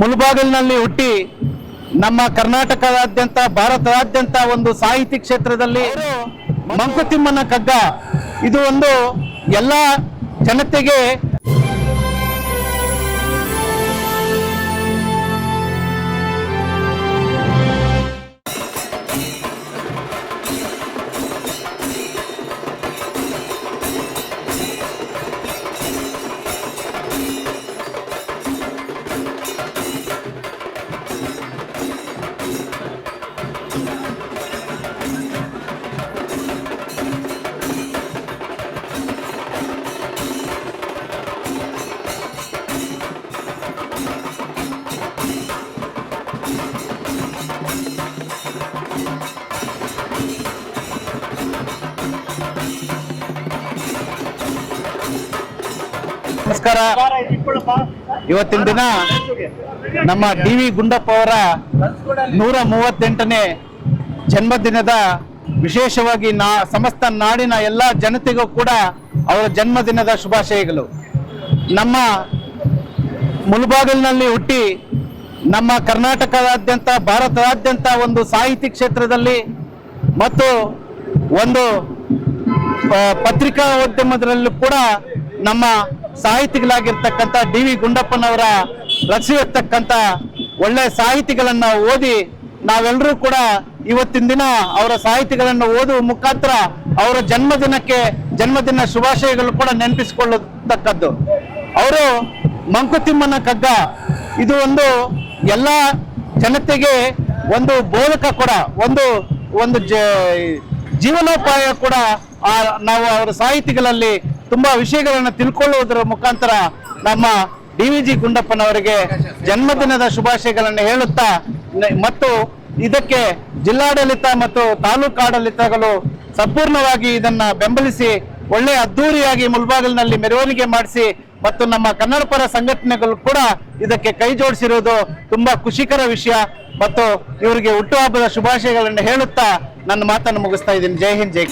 ಮುಲ್ಬಾಗಿಲ್ನಲ್ಲಿ ಹುಟ್ಟಿ ನಮ್ಮ ಕರ್ನಾಟಕದಾದ್ಯಂತ ಭಾರತದಾದ್ಯಂತ ಒಂದು ಸಾಹಿತಿ ಕ್ಷೇತ್ರದಲ್ಲಿ ಮಂಕುತಿಮ್ಮನ ಕಗ್ಗ ಇದು ಒಂದು ಎಲ್ಲ ಜನತೆಗೆ ನಮಸ್ಕಾರ. ಇವತ್ತಿನ ದಿನ ನಮ್ಮ ಡಿ ವಿ ಗುಂಡಪ್ಪ ಅವರ ನೂರ ಮೂವತ್ತೆಂಟನೇ ಜನ್ಮದಿನದ ವಿಶೇಷವಾಗಿ ನಾ, ಸಮಸ್ತ ನಾಡಿನ ಎಲ್ಲ ಜನತೆಗೂ ಕೂಡ ಅವರ ಜನ್ಮದಿನದ ಶುಭಾಶಯಗಳು. ನಮ್ಮ ಮುಲ್ಬಾಗಿಲಿನಲ್ಲಿ ಹುಟ್ಟಿ ನಮ್ಮ ಕರ್ನಾಟಕದಾದ್ಯಂತ, ಭಾರತದಾದ್ಯಂತ ಒಂದು ಸಾಹಿತಿ ಕ್ಷೇತ್ರದಲ್ಲಿ ಮತ್ತು ಒಂದು ಪತ್ರಿಕಾ ಉದ್ಯಮದಲ್ಲೂ ಕೂಡ ನಮ್ಮ ಸಾಹಿತಿಗಳಾಗಿರ್ತಕ್ಕಂಥ ಡಿ ವಿ ಗುಂಡಪ್ಪನವರ ರಚಿಸಿರ್ತಕ್ಕಂಥ ಒಳ್ಳೆ ಸಾಹಿತಿಗಳನ್ನ ಓದಿ ನಾವೆಲ್ಲರೂ ಕೂಡ ಇವತ್ತಿನ ದಿನ ಅವರ ಸಾಹಿತಿಗಳನ್ನು ಓದುವ ಮುಖಾಂತರ ಅವರ ಜನ್ಮದಿನಕ್ಕೆ ಜನ್ಮದಿನ ಶುಭಾಶಯಗಳು ಕೂಡ ನೆನಪಿಸಿಕೊಳ್ಳತಕ್ಕದ್ದು. ಅವರು ಮಂಕುತಿಮ್ಮನ ಕಗ್ಗ ಇದು ಒಂದು ಎಲ್ಲ ಜನತೆಗೆ ಒಂದು ಬೋಧಕ ಕೂಡ, ಒಂದು ಒಂದು ಜೀವನೋಪಾಯ ಕೂಡ ನಾವು ಅವರ ಸಾಹಿತಿಗಳಲ್ಲಿ ತುಂಬಾ ವಿಷಯಗಳನ್ನು ತಿಳ್ಕೊಳ್ಳುವುದರ ಮುಖಾಂತರ ನಮ್ಮ ಡಿ ವಿ ಜಿ ಗುಂಡಪ್ಪನವರಿಗೆ ಜನ್ಮದಿನದ ಶುಭಾಶಯಗಳನ್ನು ಹೇಳುತ್ತಾ ಮತ್ತು ಇದಕ್ಕೆ ಜಿಲ್ಲಾಡಳಿತ ಮತ್ತು ತಾಲೂಕಾಡಳಿತಗಳು ಸಂಪೂರ್ಣವಾಗಿ ಇದನ್ನ ಬೆಂಬಲಿಸಿ, ಒಳ್ಳೆ ಅದ್ದೂರಿಯಾಗಿ ಮುಲ್ಬಾಗಿಲಿನಲ್ಲಿ ಮೆರವಣಿಗೆ ಮಾಡಿಸಿ ಮತ್ತು ನಮ್ಮ ಕನ್ನಡ ಪರ ಸಂಘಟನೆಗಳು ಕೂಡ ಇದಕ್ಕೆ ಕೈ ಜೋಡಿಸಿರುವುದು ತುಂಬಾ ಖುಷಿಕರ ವಿಷಯ. ಮತ್ತು ಇವರಿಗೆ ಹುಟ್ಟುಹಬ್ಬದ ಶುಭಾಶಯಗಳನ್ನು ಹೇಳುತ್ತಾ ನನ್ನ ಮಾತನ್ನು ಮುಗಿಸ್ತಾ ಇದ್ದೀನಿ. ಜೈ ಹಿಂದ್, ಜೈ